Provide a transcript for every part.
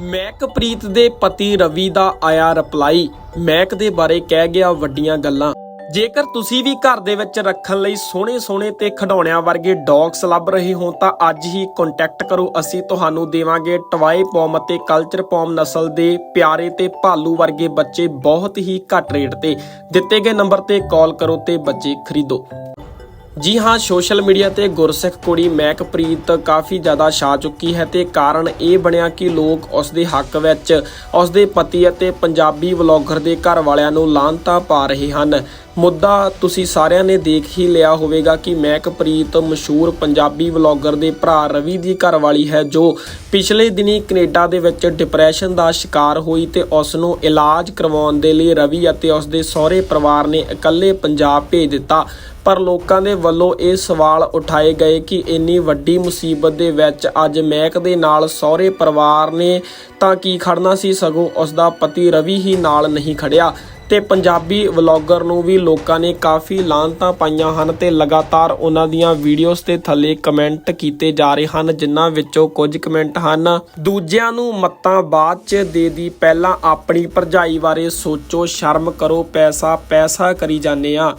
ਮੈਕਪ੍ਰੀਤ ਦੇ ਪਤੀ ਰਵੀ ਦਾ ਆਇਆ ਰਿਪਲਾਈ। ਮੈਕ ਦੇ ਬਾਰੇ ਕਹਿ ਗਿਆ ਵੱਡੀਆਂ ਗੱਲਾਂ। ਜੇਕਰ ਤੁਸੀਂ ਵੀ ਘਰ ਦੇ ਵਿੱਚ ਰੱਖਣ ਲਈ ਸੋਹਣੇ ਸੋਹਣੇ ਤੇ ਖਿਡੌਣਿਆਂ ਵਰਗੇ ਡੌਗਸ ਲੱਭ ਰਹੇ ਹੋ, ਤਾਂ ਅੱਜ ਹੀ ਕੰਟੈਕਟ ਕਰੋ। ਅਸੀਂ ਤੁਹਾਨੂੰ ਦੇਵਾਂਗੇ ਟਵਾਈ ਪੌਮ ਅਤੇ ਕਲਚਰ ਪੌਮ ਨਸਲ ਦੇ ਪਿਆਰੇ ਤੇ ਭਾਲੂ ਵਰਗੇ ਬੱਚੇ ਬਹੁਤ ਹੀ ਘੱਟ ਰੇਟ ਤੇ। ਦਿੱਤੇ ਗਏ ਨੰਬਰ ਤੇ ਕਾਲ ਕਰੋ ਤੇ ਬੱਚੇ ਖਰੀਦੋ। ਜੀ ਹਾਂ, ਸੋਸ਼ਲ ਮੀਡੀਆ ਤੇ ਗੁਰਸਿੱਖ ਕੁੜੀ ਮਹਿਕਪ੍ਰੀਤ ਕਾਫੀ ਜ਼ਿਆਦਾ ਛਾ ਚੁੱਕੀ ਹੈ ਤੇ ਕਾਰਨ ਇਹ ਬਣਿਆ ਕਿ ਲੋਕ ਉਸ ਦੇ ਹੱਕ ਵਿੱਚ ਉਸ ਦੇ ਪਤੀ ਅਤੇ ਪੰਜਾਬੀ ਵਲੌਗਰ ਦੇ ਘਰ ਵਾਲਿਆਂ ਨੂੰ ਲਾਂਤਾਂ ਪਾ ਰਹੇ ਹਨ। ਮੁੱਦਾ ਤੁਸੀਂ ਸਾਰਿਆਂ ਨੇ ਦੇਖ ਹੀ ਲਿਆ ਹੋਵੇਗਾ ਕਿ ਮਹਿਕਪ੍ਰੀਤ ਮਸ਼ਹੂਰ ਪੰਜਾਬੀ ਵਲੌਗਰ ਦੇ ਭਰਾ ਰਵੀ ਦੀ ਘਰਵਾਲੀ ਹੈ, ਜੋ ਪਿਛਲੇ ਦਿਨੀ ਕੈਨੇਡਾ ਦੇ ਵਿੱਚ ਡਿਪਰੈਸ਼ਨ ਦਾ ਸ਼ਿਕਾਰ ਹੋਈ ਤੇ ਉਸ ਨੂੰ ਇਲਾਜ ਕਰਵਾਉਣ ਦੇ ਲਈ ਰਵੀ ਅਤੇ ਉਸ ਦੇ ਸਹੁਰੇ ਪਰਿਵਾਰ ਨੇ ਇਕੱਲੇ ਪੰਜਾਬ ਭੇਜ ਦਿੱਤਾ। ਪਰ ਲੋਕਾਂ ਦੇ ਵੱਲੋਂ ਇਹ ਸਵਾਲ ਉਠਾਏ ਗਏ ਕਿ ਇੰਨੀ ਵੱਡੀ ਮੁਸੀਬਤ ਦੇ ਵਿੱਚ ਅੱਜ ਮਹਿਕ ਦੇ ਨਾਲ ਸਹੁਰੇ ਪਰਿਵਾਰ ਨੇ ਤਾਂ ਕੀ ਖੜਨਾ ਸੀ? ਸਗੋਂ ਉਸ ਦਾ ਪਤੀ ਰਵੀ ਹੀ ਨਾਲ ਨਹੀਂ ਖੜਿਆ। ਤੇ ਪੰਜਾਬੀ ਵਲੌਗਰ ਨੂੰ ਵੀ ਲੋਕਾਂ ਨੇ ਕਾਫੀ ਲਾਂਤਾਂ ਪਾਈਆਂ ਹਨ ਤੇ ਲਗਾਤਾਰ ਉਹਨਾਂ ਦੀਆਂ ਵੀਡੀਓਜ਼ ਤੇ ਥੱਲੇ ਕਮੈਂਟ ਕੀਤੇ ਜਾ ਰਹੇ ਹਨ, ਜਿਨ੍ਹਾਂ ਵਿੱਚੋਂ ਕੁਝ ਕਮੈਂਟ ਹਨ। ਦੂਜਿਆਂ ਨੂੰ ਮੱਤਾਂ ਬਾਅਦ ਚ ਦੇ ਦੀ ਪਹਿਲਾਂ ਆਪਣੀ ਭਰਜਾਈ ਬਾਰੇ ਸੋਚੋ, ਸ਼ਰਮ ਕਰੋ, ਪੈਸਾ ਪੈਸਾ ਕਰੀ ਜਾਂਦੇ ਆ।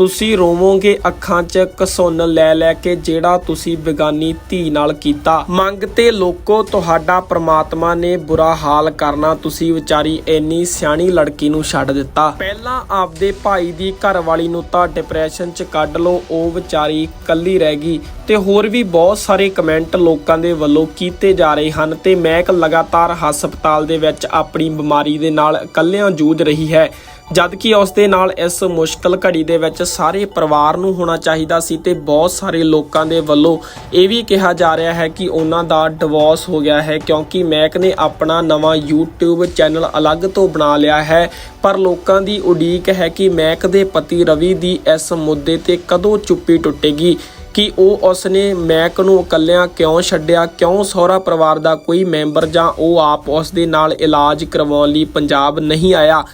ਤੁਸੀਂ ਰੋਵੋਗੇ ਅੱਖਾਂ 'ਚ ਕਸੁੰਨ ਲੈ ਲੈ ਕੇ ਜਿਹੜਾ ਤੁਸੀਂ ਬੇਗਾਨੀ ਧੀ ਨਾਲ ਕੀਤਾ। ਮੰਗ ਤੇ ਲੋਕੋ ਤੁਹਾਡਾ ਪ੍ਰਮਾਤਮਾ ਨੇ ਬੁਰਾ ਹਾਲ ਕਰਨਾ ਤੁਸੀਂ ਵਿਚਾਰੀ ਇੰਨੀ ਸਿਆਣੀ ਲੜਕੀ ਨੂੰ ਛੱਡ ਦਿੱਤਾ। ਪਹਿਲਾਂ ਆਪਦੇ ਭਾਈ ਦੀ ਘਰਵਾਲੀ ਨੂੰ ਤਾਂ ਡਿਪਰੈਸ਼ਨ 'ਚ ਕੱਢ ਲਓ, ਉਹ ਵਿਚਾਰੀ ਕੱਲੀ ਰਹਿ ਗਈ। ਤੇ ਹੋਰ ਵੀ ਬਹੁਤ ਸਾਰੇ ਕਮੈਂਟ ਲੋਕਾਂ ਦੇ ਵੱਲੋਂ ਕੀਤੇ ਜਾ ਰਹੇ ਹਨ ਤੇ ਮੈਕ ਲਗਾਤਾਰ ਹਸਪਤਾਲ ਦੇ ਵਿੱਚ ਆਪਣੀ ਬਿਮਾਰੀ ਦੇ ਨਾਲ ਇਕੱਲਿਆਂ ਜੂਝ ਰਹੀ ਹੈ। ਜਦ ਕਿ ਉਸ ਦੇ ਨਾਲ ਇਸ ਮੁਸ਼ਕਲ ਘੜੀ ਦੇ ਵਿੱਚ ਸਾਰੇ ਪਰਿਵਾਰ ਨੂੰ ਹੋਣਾ ਚਾਹੀਦਾ ਸੀ ਤੇ ਬਹੁਤ ਸਾਰੇ ਲੋਕਾਂ ਦੇ ਵੱਲੋਂ ਇਹ ਵੀ ਕਿਹਾ ਜਾ ਰਿਹਾ ਹੈ ਕਿ ਉਹਨਾਂ ਦਾ ਡਿਵੋਰਸ ਹੋ ਗਿਆ ਹੈ ਕਿਉਂਕਿ ਮੈਕ ਨੇ ਆਪਣਾ ਨਵਾਂ YouTube ਚੈਨਲ ਅਲੱਗ ਤੋਂ ਬਣਾ ਲਿਆ ਹੈ। ਪਰ ਲੋਕਾਂ ਦੀ ਉਡੀਕ ਹੈ ਕਿ ਮੈਕ ਦੇ ਪਤੀ ਰਵੀ ਦੀ ਇਸ ਮੁੱਦੇ ਤੇ ਕਦੋਂ ਚੁੱਪੀ ਟੁੱਟੇਗੀ? ਕਿ ਉਹ ਉਸਨੇ ਮੈਕ ਨੂੰ ਇਕੱਲਿਆਂ ਕਿਉਂ ਛੱਡਿਆ? ਕਿਉਂ ਸਹੁਰਾ ਪਰਿਵਾਰ ਦਾ ਕੋਈ ਮੈਂਬਰ ਜਾਂ ਉਹ ਆਪ ਉਸ ਦੇ ਨਾਲ ਇਲਾਜ ਕਰਵਾਉਣ ਲਈ ਪੰਜਾਬ ਨਹੀਂ ਆਇਆ?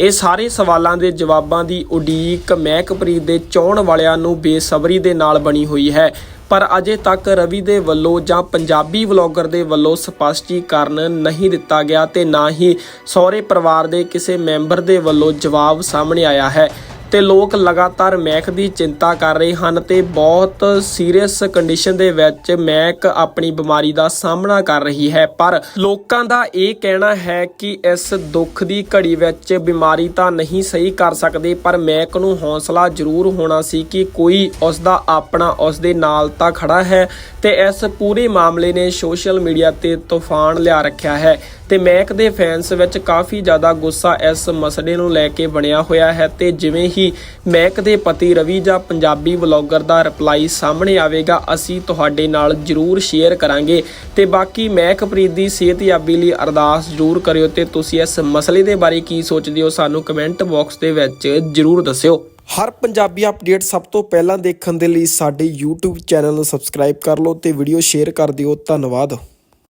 ਇਹ ਸਾਰੇ ਸਵਾਲਾਂ ਦੇ ਜਵਾਬਾਂ ਦੀ ਉਡੀਕ ਮਹਿਕਪ੍ਰੀਤ ਦੇ ਚਾਹਣ ਵਾਲਿਆਂ ਨੂੰ ਬੇਸਬਰੀ ਦੇ ਨਾਲ ਬਣੀ ਹੋਈ ਹੈ। ਪਰ ਅਜੇ ਤੱਕ ਰਵੀ ਦੇ ਵੱਲੋਂ ਜਾਂ ਪੰਜਾਬੀ ਵਲੌਗਰ ਦੇ ਵੱਲੋਂ ਸਪਸ਼ਟੀਕਰਨ ਨਹੀਂ ਦਿੱਤਾ ਗਿਆ ਤੇ ਨਾ ਹੀ ਸਹੁਰੇ ਪਰਿਵਾਰ ਦੇ ਕਿਸੇ ਮੈਂਬਰ ਦੇ ਵੱਲੋਂ ਜਵਾਬ ਸਾਹਮਣੇ ਆਇਆ ਹੈ। ਤੇ ਲੋਕ ਲਗਾਤਾਰ ਮੈਕ ਦੀ ਚਿੰਤਾ ਕਰ ਰਹੇ ਹਨ ਤੇ ਬਹੁਤ ਸੀਰੀਅਸ ਕੰਡੀਸ਼ਨ ਦੇ ਵਿੱਚ ਮੈਕ ਆਪਣੀ ਬਿਮਾਰੀ ਦਾ ਸਾਹਮਣਾ ਕਰ ਰਹੀ ਹੈ। ਪਰ ਲੋਕਾਂ ਦਾ ਇਹ ਕਹਿਣਾ ਹੈ ਕਿ ਇਸ ਦੁੱਖ ਦੀ ਘੜੀ ਵਿੱਚ ਬਿਮਾਰੀ ਤਾਂ ਨਹੀਂ ਸਹੀ ਕਰ ਸਕਦੇ, ਪਰ ਮੈਕ ਨੂੰ ਹੌਸਲਾ ਜ਼ਰੂਰ ਹੋਣਾ ਸੀ ਕਿ ਕੋਈ ਉਸ ਦਾ ਆਪਣਾ ਉਸ ਦੇ ਨਾਲ ਤਾਂ ਖੜਾ ਹੈ ਤੇ ਇਸ ਪੂਰੇ ਮਾਮਲੇ ਨੇ ਸੋਸ਼ਲ ਮੀਡੀਆ ਤੇ ਤੂਫਾਨ ਲਿਆ ਰੱਖਿਆ ਹੈ। ਤੇ ਮੈਕ ਦੇ ਫੈਨਸ ਵਿੱਚ ਕਾਫੀ ਜ਼ਿਆਦਾ ਗੁੱਸਾ ਇਸ ਮਸਲੇ ਨੂੰ ਲੈ ਕੇ ਬਣਿਆ ਹੋਇਆ ਹੈ ਤੇ ਜਿਵੇਂ ਹੀ ਮੈਕ ਦੇ ਪਤੀ ਰਵੀ ਜਾਂ ਪੰਜਾਬੀ ਵਲੌਗਰ ਦਾ ਰਿਪਲਾਈ ਸਾਹਮਣੇ ਆਵੇਗਾ, ਅਸੀਂ ਤੁਹਾਡੇ ਨਾਲ ਜਰੂਰ ਸ਼ੇਅਰ ਕਰਾਂਗੇ। ਤੇ ਬਾਕੀ ਮੈਕਪ੍ਰੀਤ ਦੀ ਸਿਹਤਯਾਬੀ ਲਈ ਅਰਦਾਸ ਜਰੂਰ ਕਰਿਓ ਤੇ ਤੁਸੀਂ ਇਸ ਮਸਲੇ ਦੇ ਬਾਰੇ ਕੀ ਸੋਚਦੇ ਹੋ, ਸਾਨੂੰ ਕਮੈਂਟ ਬਾਕਸ ਦੇ ਵਿੱਚ ਜਰੂਰ ਦੱਸਿਓ। ਹਰ ਪੰਜਾਬੀ ਅਪਡੇਟ ਸਭ ਤੋਂ ਪਹਿਲਾਂ ਦੇਖਣ ਦੇ ਲਈ ਸਾਡੇ YouTube ਚੈਨਲ ਨੂੰ ਸਬਸਕ੍ਰਾਈਬ ਕਰ ਲਓ ਤੇ ਵੀਡੀਓ ਸ਼ੇਅਰ ਕਰ ਦਿਓ। ਧੰਨਵਾਦ।